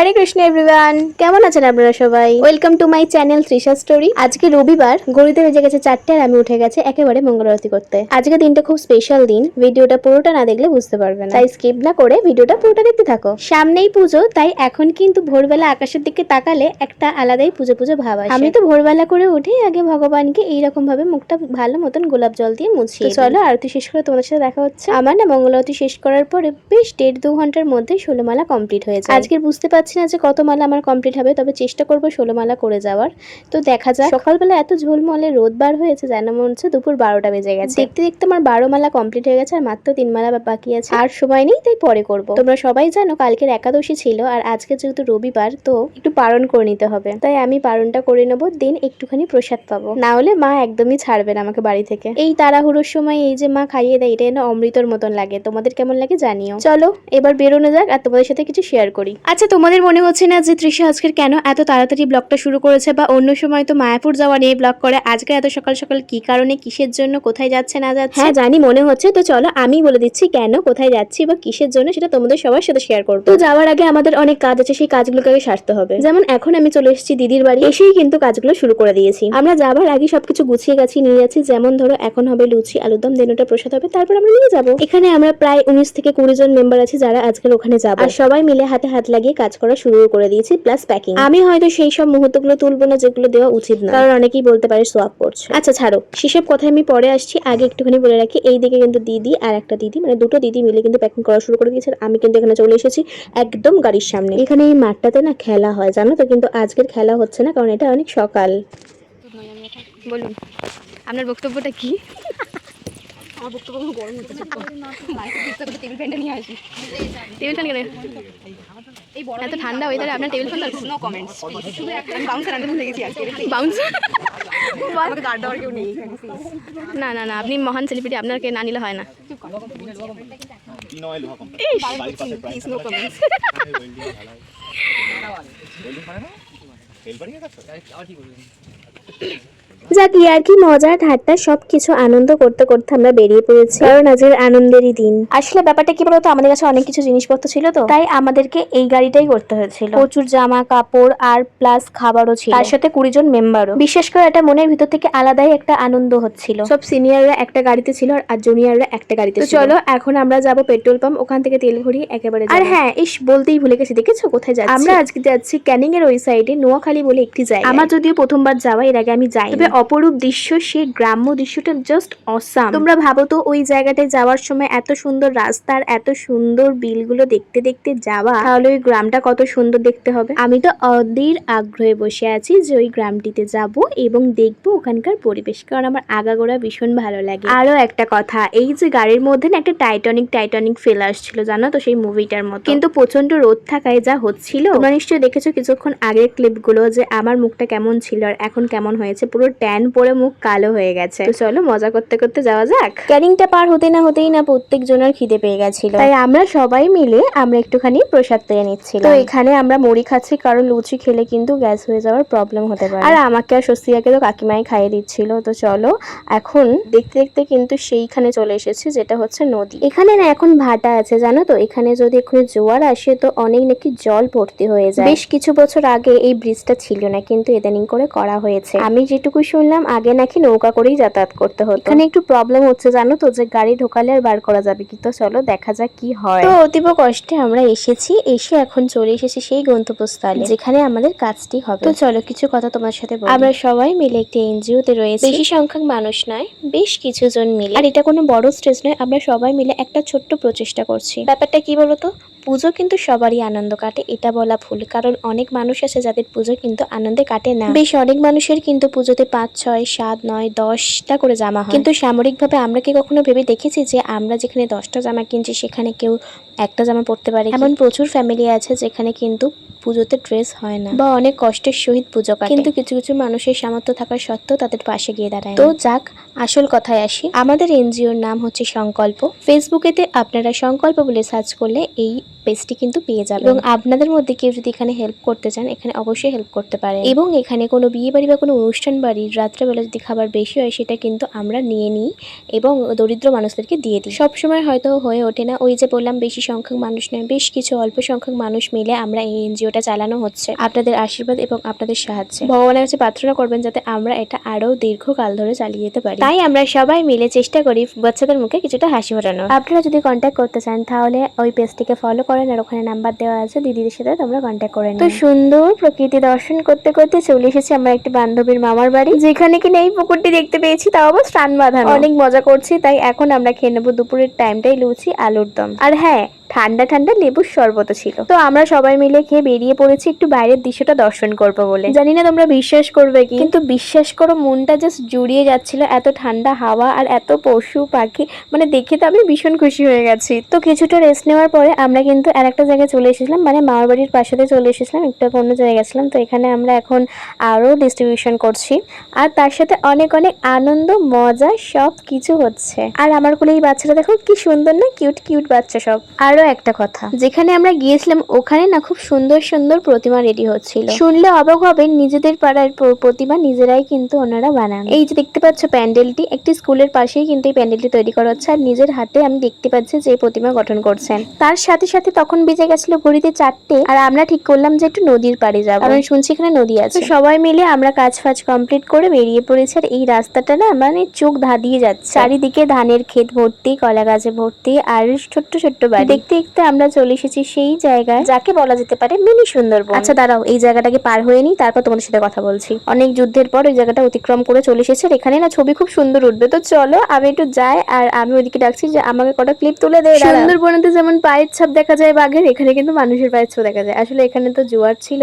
হরে Krishna everyone কেমন আছেন আপনারা সবাই? Welcome to my channel Trisha story আজকে রবিবার ঘড়িতে বেজে গেছে চারটে আর আমি উঠে গেছে একেবারে মঙ্গলারতি করতে। আজকে দিনটা খুব স্পেশাল দিন ভিডিওটা পুরোটা না দেখলে বুঝতে পারবেন তাই স্কিপ না করে ভিডিওটা পুরোটা দেখতে থাকো। সামনেই পুজো তাই এখন কিন্তু ভোরবেলা আকাশের দিকে তাকালে একটা আলাদাই পুজো পুজো ভাব আসে। আমি তো ভোরবেলা করে উঠেই আগে ভগবানকে এইরকম ভাবে মুখটা ভালো মতন গোলাপ জল দিয়ে মুছি চলো আরতি শেষ করে তোমাদের সাথে দেখা হচ্ছে। আমার না মঙ্গলারতি শেষ করার পরে বেশ দেড় দু ঘণ্টার মধ্যে ষোলো মালা কমপ্লিট হয়েছে আজকে বুঝতে পারছি না যে কত মালা আমার কমপ্লিট হবে, তবে চেষ্টা করব ষোলো মালা করে যাওয়ার। তো দেখা যাক। সকালবেলা এত ঝোলমলে রোদ বার হয়েছে, যেন মনে হচ্ছে দুপুর বারোটা বেজে গেছে। দেখতে দেখতে আমার বারো মালা কমপ্লিট হয়ে গেছে আর মাত্র তিন মালা বাকি আছে। আর সময় নেই, তাই পরে করব। তোমরা সবাই জানো কালকের একাদশী ছিল আর আজকে যেহেতু রবিবার, তো একটু পালন করে নিতে হবে। তাই আমি পালনটা করে নেব, দিন একটুখানি প্রসাদ পাবো। না হলে মা একদমই ছাড়বে না আমাকে বাড়ি থেকে। এই তাড়াহুড়োর সময় এই যে মা খাইয়ে দেয়, এটা যেন অমৃতর মতন লাগে। তোমাদের কেমন লাগে জানিও। চলো, এবার বেরোনো যাক আর তোমাদের সাথে কিছু শেয়ার করি। আচ্ছা তোমাদের মনে হচ্ছে না যে তৃষা আজকের কেন এত তাড়াতাড়ি ব্লগটা শুরু করেছে বা অন্য সময় তো মায়াপুর যাওয়া নিয়ে ব্লগ করে? আজকে এত সকাল সকাল কি কারণে, কিসের জন্য, কোথায় যাচ্ছে, না যাচ্ছে? হ্যাঁ জানি, মনে হচ্ছে। তো চলো, আমি বলে দিচ্ছি কেন, কোথায় যাচ্ছি বা কিসের জন্য সেটা তোমাদের সবার সাথে শেয়ার করব। তো যাওয়ার আগে আমাদের অনেক কাজ আছে, সেই কাজগুলোকে আগে সারতে হবে। যেমন এখন আমি চলে এসেছি দিদির বাড়ি, এসেই কিন্তু কাজগুলো শুরু করে দিয়েছি। আমরা যাবার আগে সবকিছু গুছিয়ে গাছি নিয়ে যাচ্ছি। যেমন ধরো, এখন হবে লুচি, আলুর দম দেন ওটা প্রসাদ হবে, তারপর আমরা নিয়ে যাব। এখানে আমরা প্রায় উনিশ থেকে কুড়ি জন মেম্বার আছি যারা আজকের ওখানে যাব। আর সবাই মিলে হাতে হাত লাগিয়ে কাজ করা শুরু করে দিয়েছি প্লাস প্যাকিং আমি হয়তো সেই সব মুহূর্তগুলো তুলবো না যেগুলো দেওয়া উচিত না কারণ অনেকেই বলতে পারে সোয়াপ করছে আচ্ছা ছাড়ো সেসব কথা আমি পরে আসছি আগে একটুখানি বলে রাখি এই দিকে কিন্তু দিদি আর একটা দিদি মানে দুটো দিদি মিলে কিন্তু প্যাকিং করা শুরু করে দিয়েছে আমি কিন্তু এখানে চলে এসেছি একদম গাড়ির সামনে এখানে এই মাঠটাতে না খেলা হয় জানো তো কিন্তু আজকের খেলা হচ্ছে না কারণ এটা অনেক সকাল বলুন আপনার বক্তব্যটা কি আমার বক্তব্য গরম হচ্ছে টেবিল ফ্যানটা নিয়ে আসি টেবিল ফ্যান কেন এত ঠান্ডা ওয়েদারে আপনার টেবিল ফ্যান নো কমেন্টস শুধু একটা বাউন্সার আনতে ভুলে গেছি না না না আপনি মহান সেলিব্রিটি আপনাকে না নিলে হয় না। প্লিজ যাক ইয়ার কি মজা ঠাট্টা সবকিছু আনন্দ করতে করতে আমরা বেরিয়ে পড়েছি। কারণ আজকের আনন্দেরই দিন। আসলে ব্যাপারটা কি বলতো আমাদের কাছে অনেক কিছু জিনিসপত্র ছিল তো তাই আমাদেরকে এই গাড়িটাই করতে হয়েছিল। প্রচুর জামা কাপড় আর প্লাস খাবারও ছিল। তার সাথে কুড়ি জন মেম্বারও। বিশেষ করে এটা মনের ভিতর থেকে আলাদাই একটা আনন্দ হচ্ছিল। সব সিনিয়ররা একটা গাড়িতে ছিল আর জুনিয়ররা একটা গাড়িতে ছিল। চলো এখন আমরা যাব পেট্রোল পাম্প ওখান থেকে তেল ভরিয়ে একেবারে আর হ্যাঁ ইস বলতেই ভুলে গেছি দেখেছ? কোথায় যাচ্ছি? আমরা আজকে যাচ্ছি ক্যানিং এর ওই সাইডে নোয়াখালী বলে একটি জায়গা আমার যদিও প্রথমবার যাওয়া এর আগে আমি যাই তবে অপরূপ দৃশ্য, সেই গ্রাম্য দৃশ্যটা জাস্ট অসাম তোমরা ভাবো তো, ওই জায়গাটায় যাওয়ার সময় এত সুন্দর রাস্তার এত সুন্দর বিলগুলো দেখতে দেখতে যাওয়া, তাহলে ওই গ্রামটা কত সুন্দর দেখতে হবে? আমি তো অধীর আগ্রহে বসে আছি যে ওই গ্রামটিতে যাব এবং দেখব ওখানকার পরিবেশ, কারণ আমার আগাগোড়া ভীষণ ভালো লাগে। আরও একটা কথা, এই যে গাড়ির মধ্যে না একটা টাইটানিক টাইটানিক ফেল আসছিল, জানো তো সেই মুভিটার মতো? কিন্তু প্রচণ্ড রোদ থাকায় যা হচ্ছিল, তোমরা নিশ্চয়ই দেখেছ কিছুক্ষণ আগের ক্লিপগুলো যে আমার মুখটা কেমন ছিল আর এখন কেমন হয়েছে, পুরো ট্যান পরে মুখ কালো হয়ে গেছে। তো চলো মজা করতে করতে যাওয়া যাক। ক্যারিংটা পার হতে না হতেই না প্রত্যেক জনের খিদে পেয়ে গেছিল। তাই আমরা সবাই মিলে আমরা একটুখানি প্রসাদ পেয়ে নিচ্ছি তো এখানে আমরা মুড়ি খাচ্ছি কারণ লুচি খেলে কিন্তু গ্যাস হয়ে যাওয়ার প্রবলেম হতে পারে। আর আমাকে আর স্বস্তিকাকে তো কাকিমাই খাইয়ে দিচ্ছিল। তো চলো এখন দেখতে দেখতে কিন্তু সেইখানে চলে এসেছি যেটা হচ্ছে নদী। এখানে না এখন ভাটা আছে জানো তো? এখানে যদি এক্ষুনি জোয়ার আসে তো অনেক নাকি জল ভর্তি হয়ে যায়। বেশ কিছু বছর আগে এই ব্রিজটা ছিল না কিন্তু ইদানিং করে করা হয়েছে। আমি যেটুকু শুনলাম আগে নাকি নৌকা করেই যাতায়াত করতে হতো। এখানে একটু প্রবলেম হচ্ছে জানো তো যে গাড়ি ঢোকালে আর বার করা যাবে কি? তো চলো দেখা যাক কি হয়। তো অতীব কষ্টে আমরা এসেছি এসে এখন চলে এসেছি সেই গন্তব্যস্থলে যেখানে আমাদের কাজটি হবে। তো চলো কিছু কথা তোমার সাথে বলি। আমরা সবাই মিলে একটি এনজিও তে রয়েছে। বেশি সংখ্যক মানুষ নয় বেশ কিছু জন মিলে। আর এটা কোনো বড় স্টেজ নয় আমরা সবাই মিলে একটা ছোট্ট প্রচেষ্টা করছি। ব্যাপারটা কি বলতো? পুজো কিন্তু সবারই আনন্দ কাটে, এটা বলা ভুল। কারণ অনেক মানুষ আছে যাদের পুজো কিন্তু আনন্দে কাটে না। বেশ অনেক মানুষের কিন্তু পুজোতে পাঁচ, ছয়, সাত, নয়, দশটা করে জামা হয়। কিন্তু সামরিকভাবে আমরা কি কখনো ভেবে দেখেছি যে আমরা যেখানে দশটা জামা কিনছি সেখানে কেউ একটা জামা পরতে পারে এমন প্রচুর ফ্যামিলি আছে যেখানে কিন্তু পুজোতে ড্রেস হয় না। বা অনেক কষ্টের সহিত পুজো কাটে। কিন্তু কিছু কিছু মানুষের সামর্থ্য থাকা সত্ত্বেও তাদের পাশে গিয়ে দাঁড়ায় তো যাক আসল কথায় আসি। আমাদের এনজিওর নাম হচ্ছে সংকল্প। ফেসবুকেতে আপনারা সংকল্প বলে সার্চ করলে এই পেজটি কিন্তু পেয়ে যাবেন। এবং আপনাদের মধ্যে কেউ যদি এখানে হেল্প করতে চান এখানে অবশ্যই হেল্প করতে পারে এবং এখানে কোনো বিয়ে বাড়ি বা কোনো অনুষ্ঠান বাড়ির রাত্রেবেলা যদি খাবার বেশি হয় সেটা কিন্তু আমরা নিয়ে নিই এবং দরিদ্র মানুষদেরকে দিয়ে দিই। সবসময় হয়তো হয়ে ওঠে না। ওই যে বললাম বেশি সংখ্যক মানুষ নয় বেশ কিছু অল্প সংখ্যক মানুষ মিলে আমরা এই এনজিওটা চালানো হচ্ছে। আপনাদের আশীর্বাদ এবং আপনাদের সাহায্যে। ভগবানের কাছে প্রার্থনা করবেন যাতে আমরা এটা আরও দীর্ঘকাল ধরে চালিয়ে যেতে পারি। তাই আমরা সবাই মিলে চেষ্টা করি বাচ্চাদের মুখে কিছুটা হাসি ফোটানো আপনারা যদি কন্ট্যাক্ট করতে চান তাহলে ওই পেজটিকে ফলো করেন আর ওখানে নাম্বার দেওয়া আছে দিদিদের সাথে তোমরা কন্ট্যাক্ট করে। তো সুন্দর প্রকৃতি দর্শন করতে করতে চলে এসেছি আমার একটি বান্ধবীর মামার বাড়ি। যেখানে কিনা এই পুকুরটি দেখতে পেয়েছি তাও আবার স্নান বাঁধানো। অনেক মজা করছি তাই এখন আমরা খেয়ে নেব দুপুরের টাইমটাই লুচি আলুর দম। আর হ্যাঁ ঠান্ডা ঠান্ডা লেবুর শরবত ছিল। তো আমরা সবাই মিলে খেয়ে বেরিয়ে পড়েছি একটু বাইরের দৃশ্যটা দর্শন করব বলে। জানি না তোমরা বিশ্বাস করবে কি, কিন্তু বিশ্বাস করো মনটা জাস্ট জুড়িয়ে যাচ্ছিল এত ঠান্ডা হাওয়া আর এত পশু পাখি। মানে দেখে তো আমি ভীষণ খুশি হয়ে গেছি। তো কিছুটা রেস্ট নেওয়ার পরে আমরা কিন্তু আর একটা জায়গায় চলে এসেছিলাম মানে মামার বাড়ির পাশেতে চলে এসেছিলাম, একটু অন্য জায়গায় গেছিলাম। তো এখানে আমরা এখন আরও ডিস্ট্রিবিউশন করছি। আর তার সাথে অনেক অনেক আনন্দ, মজা সব কিছু হচ্ছে। আর আমার কোলে এই বাচ্চাটা দেখো, কি সুন্দর না কিউট কিউট বাচ্চা সব। আরও একটা কথা। যেখানে আমরা গিয়েছিলাম, ওখানে না খুব সুন্দর সুন্দর প্রতিমা রেডি হচ্ছিল। শুনলে অবাক হবেন, নিজেদের পাড়ার প্রতিমা নিজেরাই কিন্তু ওনারা বানান। এই যে দেখতে পাচ্ছ প্যান্ডেলটি, একটি স্কুলের পাশেই কিন্তু এই প্যান্ডেলটি তৈরি করা হচ্ছে। আর নিজের হাতে আমি দেখতে পাচ্ছি যে প্রতিমা গঠন করছেন। তার সাথে সাথে তখন বেজে গেছিল ঘড়িতে চারটে। আর আমরা ঠিক করলাম যে একটু নদীর পাড়ে যাব। কারণ শুনছি এখানে নদী আছে। সবাই মিলে আমরা কাজ ফাজ কমপ্লিট করে বেরিয়ে পড়েছি। আর এই রাস্তাটা না মানে চোখ ধাঁধিয়ে যাচ্ছে। চারিদিকে ধানের ক্ষেত ভর্তি, কলা গাছে ভর্তি, আর ছোট্ট ছোট্ট বাড়ি। দেখতে আমরা চলে এসেছি সেই জায়গায় যাকে বলা যেতে পারে মিনি সুন্দরবন। আচ্ছা দাঁড়াও এই জায়গাটাকে পার হয়ে নিই তারপর তোমাদের সাথে কথা বলছি। অনেক যুদ্ধের পর ওই জায়গাটা অতিক্রম করে চলে এসেছে এখানে না ছবি খুব সুন্দর উঠবে। তো চলো আমি একটু যাই আর আমি ওইদিকে ডাকছি যে আমাকে কটা ক্লিপ তুলে দেয় সুন্দরবনেতে যেমন পায়ের ছাপ দেখা যায় বাঘের এখানে কিন্তু মানুষের পায়ের ছাপ দেখা যায়। আসলে এখানে তো জোয়ার ছিল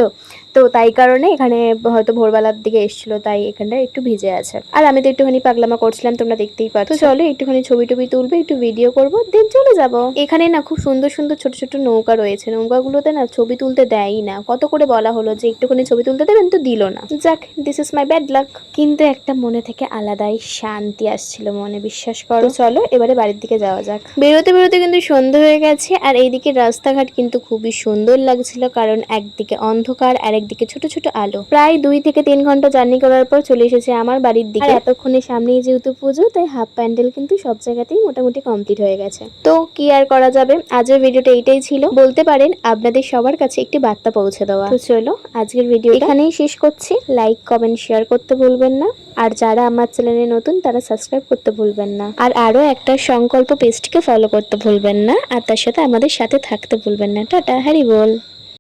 তো তাই কারণে এখানে হয়তো ভোরবেলার দিকে এসেছিল তাই এখানটা একটু ভিজে আছে। আর আমি তো একটুখানি পাগলামা করছিলাম তোমরা দেখতেই পাচ্ছ। চলো একটুখানি ছবি টবি তুলবে একটু ভিডিও করব দেন চলে যাব। এখানে না খুব সুন্দর সুন্দর সুন্দর ছোট ছোট নৌকা রয়েছে। নৌকাগুলোতে না ছবি তুলতে দেয়ই না। কত করে বলা হলো যে একটুখানি ছবি তুলতে দেবেন তো দিল না। যাক this is my bad luck কিন্তু একটা মনে থেকে আলাদাই শান্তি আসছিল মনে, বিশ্বাস করো। চলো, এবারে বাড়ির দিকে যাওয়া যাক। বেরোতে বেরোতে কিন্তু সন্ধ্যা হয়ে গেছে, আর এইদিকে রাস্তাঘাট কিন্তু খুবই সুন্দর লাগছিল, কারণ একদিকে অন্ধকার আর একদিকে ছোট ছোট আলো। প্রায় দুই থেকে তিন ঘণ্টা জার্নি করার পর চলে এসেছে আমার বাড়ির দিকে। এতক্ষণে সামনেই যেহেতু পুজো, তাই হাফ প্যান্ডেল কিন্তু সব জায়গাতেই মোটামুটি কমপ্লিট হয়ে গেছে। তো কি আর করা যাবে? আজকের ভিডিওটা এইটাই ছিল। বলতে পারেন আপনাদের সবার কাছে একটি বার্তা পৌঁছে দেওয়া। তো চলো আজকের ভিডিও এখানেই শেষ করছি। লাইক কমেন্ট শেয়ার করতে ভুলবেন না। আর যারা আমার চ্যানেলে নতুন, তারা সাবস্ক্রাইব করতে ভুলবেন না। আর আরও একটা সংকল্প পেজটিকে ফলো করতে ভুলবেন না। আর তার সাথে আমাদের সাথে থাকতে ভুলবেন না। টাটা, হ্যারি বল।